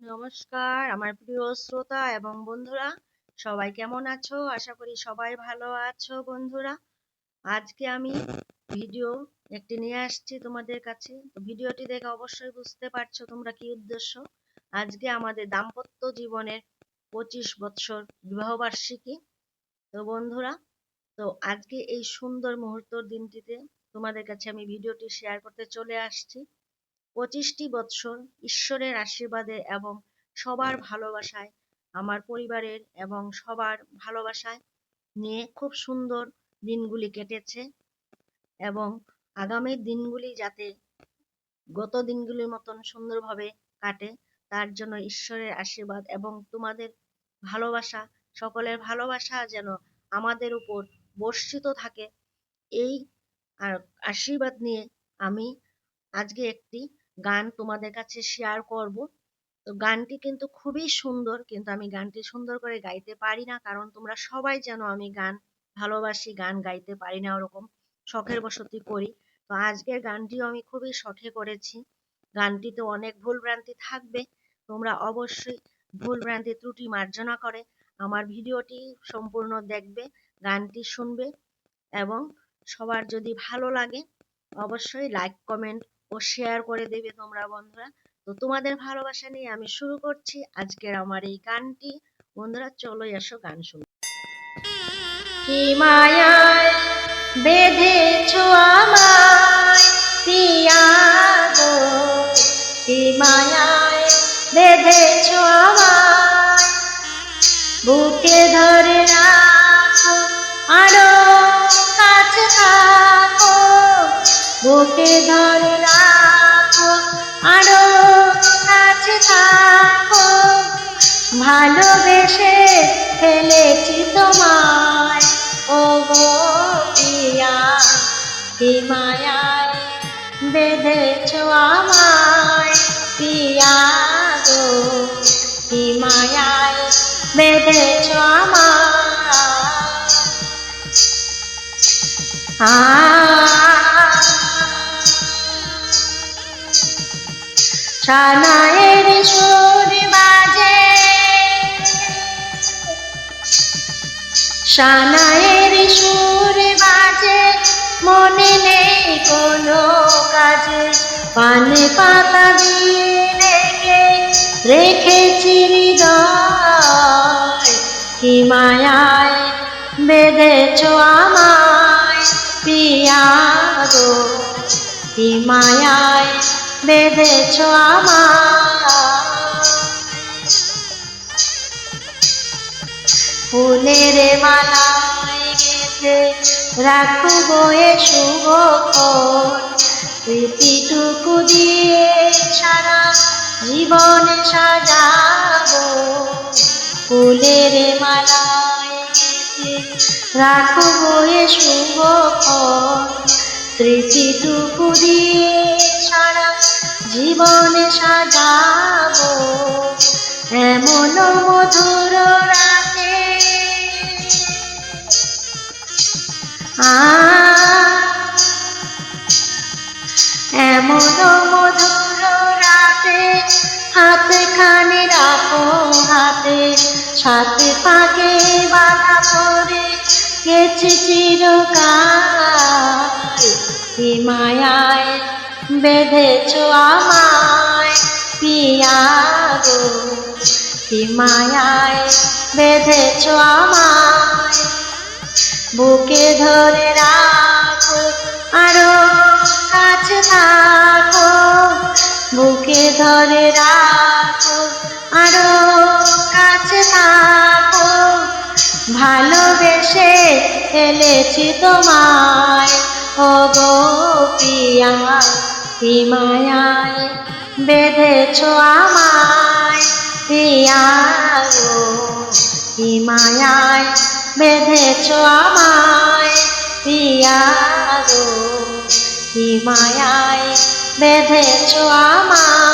নমস্কার, আমার প্রিয় শ্রোতা এবং বন্ধুরা, সবাই কেমন আছো? আশা করি সবাই ভালো আছো বন্ধুরা। আজকে আমি ভিডিও একটি নিয়ে আসছি তোমাদের কাছে। ভিডিওটি দেখে অবশ্যই বুঝতে পারছ তোমরা কি উদ্দেশ্য। আজকে আমাদের দাম্পত্য জীবনের পঁচিশ বৎসর বিবাহবার্ষিকী। তো বন্ধুরা, তো আজকে এই সুন্দর মুহূর্তর দিনটিতে তোমাদের কাছে আমি ভিডিওটি শেয়ার করতে চলে আসছি। পঁচিশটি বৎসর ঈশ্বরের আশীর্বাদে এবং সবার ভালোবাসায়, আমার পরিবারের এবং সবার ভালোবাসায় নিয়ে খুব সুন্দর দিনগুলি কেটেছে এবং আগামী দিনগুলি যাতে গত দিনগুলির মতন সুন্দরভাবে কাটে, তার জন্য ঈশ্বরের আশীর্বাদ এবং তোমাদের ভালোবাসা, সকলের ভালোবাসা যেন আমাদের উপর বর্ষিত থাকে, এই আশীর্বাদ নিয়ে আমি আজকে একটি গান তোমাদের কাছে শেয়ার করব। তো গানটি কিন্তু খুবই সুন্দর, কিন্তু আমি গানটি সুন্দর করে গাইতে পারি না, কারণ তোমরা সবাই জানো আমি গান ভালোবাসি, গান গাইতে পারি না ওরকম শখের বসতি করি। তো আজকের গানটিও আমি খুবই শখে করেছি। গানটিতে অনেক ভুল ভ্রান্তি থাকবে, তোমরা অবশ্যই ভুল ভ্রান্তি ত্রুটি মার্জনা করে আমার ভিডিওটি সম্পূর্ণ দেখবে, গানটি শুনবে এবং সবার যদি ভালো লাগে অবশ্যই লাইক কমেন্ট ও শেয়ার করে দেবে তোমরা বন্ধুরা। তো তোমাদের ভালোবাসা নিয়ে আমি শুরু করছি আজকের আমার এই গানটি। বন্ধুরা, চলো এসো গান শুনো। কি মায়ায় বেঁধেছ আমায় পিয়া গো? কি মায়ায় বেঁধেছ আমায়? বুকে ধরে রাখো, আরও কাছে বুকে ধরে রাখো, আরও কাছে থাকো ভালোবেসে ফেলেছি তোমায়, ও গো পিয়া কি মায়ায় বেঁধেছ আমায় পিয়া গো, কি মায়ায় বেঁধেছ আমায়। ছানায়ের সুর বাজে। সানায়ের সুর বাজে, মনে নেই কোনো কাজে। পানে পাতা দিয়ে রেখে রেখেছি হৃদয়। কি মায়ায় বেঁধেছ আমায় পিয়া গো কি মায়ায় বেঁধেছ আমার ফুলের মালায় গেছে রাখব এ শুভ স্মৃতিটুকু দিয়ে সারা জীবন সাজাব। ফুলের গেছে রাখব এ শুভ স্মৃতিটুকু দিয়ে সারা জীবনে সাজাব। এমন মধুর রাতে। এমন মধুর রাতে হাতে খানি রাখো হাতে। সাথে পাকে বাধা পরে গেছে চিরকাল। মায়ায় বেঁধেছ আমায়, পিয়া কি মায়ায় বেঁধেছ আমায়। বুকে ধরে রাখো, আরও কাছে থাকো। বুকে ধরে রাখো, আরও কাছে থাকো। ভালোবেসে ফেলেছি তোমায়। ও গো পিয়া বেধে বেঁধেছ আমায় পিয়াগো গো। কি মায়ায় বেঁধেছ আমায় পিয়া গো। কি মায়ায় বেঁধেছ আমায়